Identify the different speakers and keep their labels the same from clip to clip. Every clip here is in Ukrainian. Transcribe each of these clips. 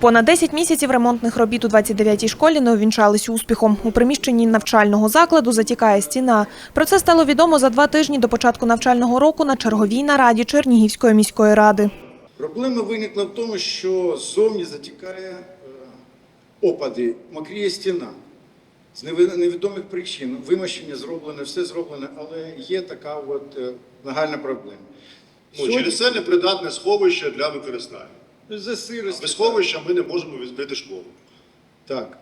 Speaker 1: Понад 10 місяців ремонтних робіт у 29-й школі не увінчались успіхом. У приміщенні навчального закладу затікає стіна. Про це стало відомо за два тижні до початку навчального року на черговій нараді Чернігівської міської ради.
Speaker 2: Проблема виникла в тому, що ззовні затікає е, опади, мокріє стіна. З невідомих причин вимощення зроблене, все зроблене, але є така от е, нагальна проблема.
Speaker 3: Через це непридатне сховище для використання.
Speaker 2: За сирості.
Speaker 3: Без сховища ми не можемо відкрити школу.
Speaker 2: Так.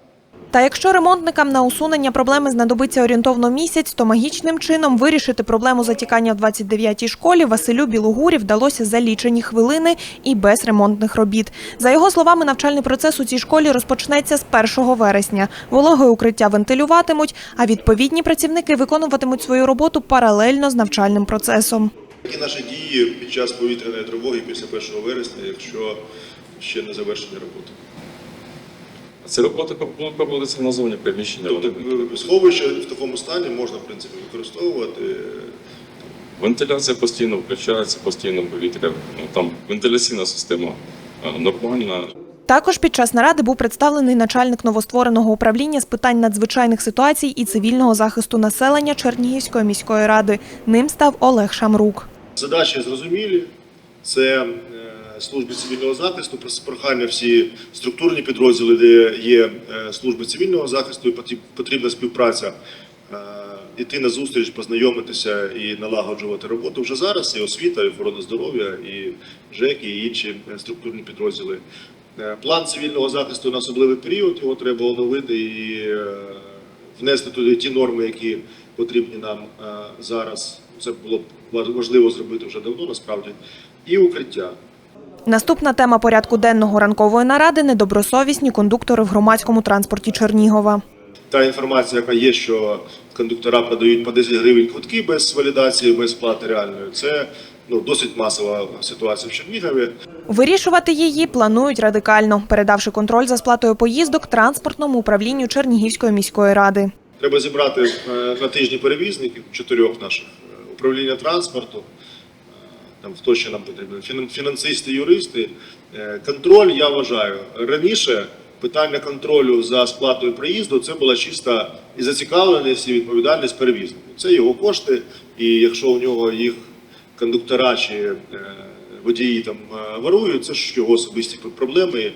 Speaker 1: Та якщо ремонтникам на усунення проблеми знадобиться орієнтовно місяць, то магічним чином вирішити проблему затікання в 29-й школі Василю Білогурі вдалося за лічені хвилини і без ремонтних робіт. За його словами, навчальний процес у цій школі розпочнеться з 1 вересня. Вологе укриття вентилюватимуть, а відповідні працівники виконуватимуть свою роботу паралельно з навчальним процесом.
Speaker 3: Які наші дії під час повітряної тривоги після 1 вересня, якщо ще не завершені роботи?
Speaker 4: Ці роботи будуть проводитися назовні приміщення.
Speaker 3: Тобто е, сховище в такому стані можна, в принципі, використовувати.
Speaker 4: Вентиляція постійно включається, постійно повітря. Ну, там вентиляційна система е, нормальна.
Speaker 1: Також під час наради був представлений начальник новоствореного управління з питань надзвичайних ситуацій і цивільного захисту населення Чернігівської міської ради. Ним став Олег Шамрук.
Speaker 3: Задачі зрозумілі. Це е, служби цивільного захисту, прохання всі структурні підрозділи, де є е, служби цивільного захисту, і потрібна співпраця. е, Іти на зустріч, познайомитися і налагоджувати роботу вже зараз. І освіта, і охорона здоров'я, і ЖЕК, і інші структурні підрозділи. План цивільного захисту на особливий період його треба оновити і внести туди ті норми, які потрібні нам зараз. Це було б важливо зробити вже давно, насправді, і укриття.
Speaker 1: Наступна тема порядку денного ранкової наради недобросовісні кондуктори в громадському транспорті Чернігова.
Speaker 3: Та інформація, яка є, що кондуктора продають по 10 гривень квитки без валідації, без сплати реальної, це ну, досить масова ситуація в Чернігові.
Speaker 1: Вирішувати її планують радикально, передавши контроль за сплатою поїздок транспортному управлінню Чернігівської міської ради.
Speaker 3: Треба зібрати е, на тижні перевізників чотирьох наших управління транспорту. е, Там хто ще нам потрібен? Фін- Фінансисти, юристи. Е, Контроль, я вважаю, раніше питання контролю за сплатою проїзду це була чиста і зацікавленість, і відповідальність перевізника. Це його кошти, і якщо у нього їх кондуктора чи е, водії там ворують, це ж його особисті проблеми.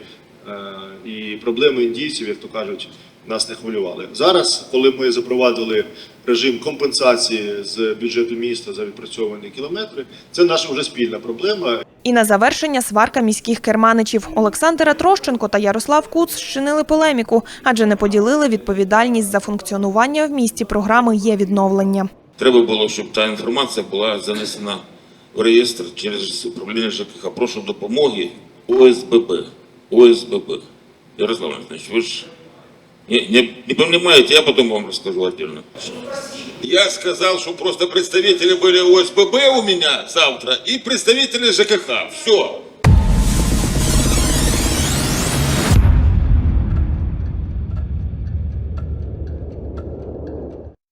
Speaker 3: І проблеми індійців, як то кажуть, нас не хвилювали. Зараз, коли ми запровадили режим компенсації з бюджету міста за відпрацьовані кілометри, це наша вже спільна проблема.
Speaker 1: І на завершення сварка міських керманичів. Олександр Трощенко та Ярослав Куц щинили полеміку, адже не поділили відповідальність за функціонування в місті програми є відновлення.
Speaker 5: Треба було, щоб та інформація була занесена в реєстр через управління ЖКХ. Прошу допомоги ОСББ. ОСББ. Ярослав Иванович, вы же не, не, не понимаете, я потом вам расскажу отдельно. Я сказал, что просто представители были ОСББ у меня завтра и представители ЖКХ. Все.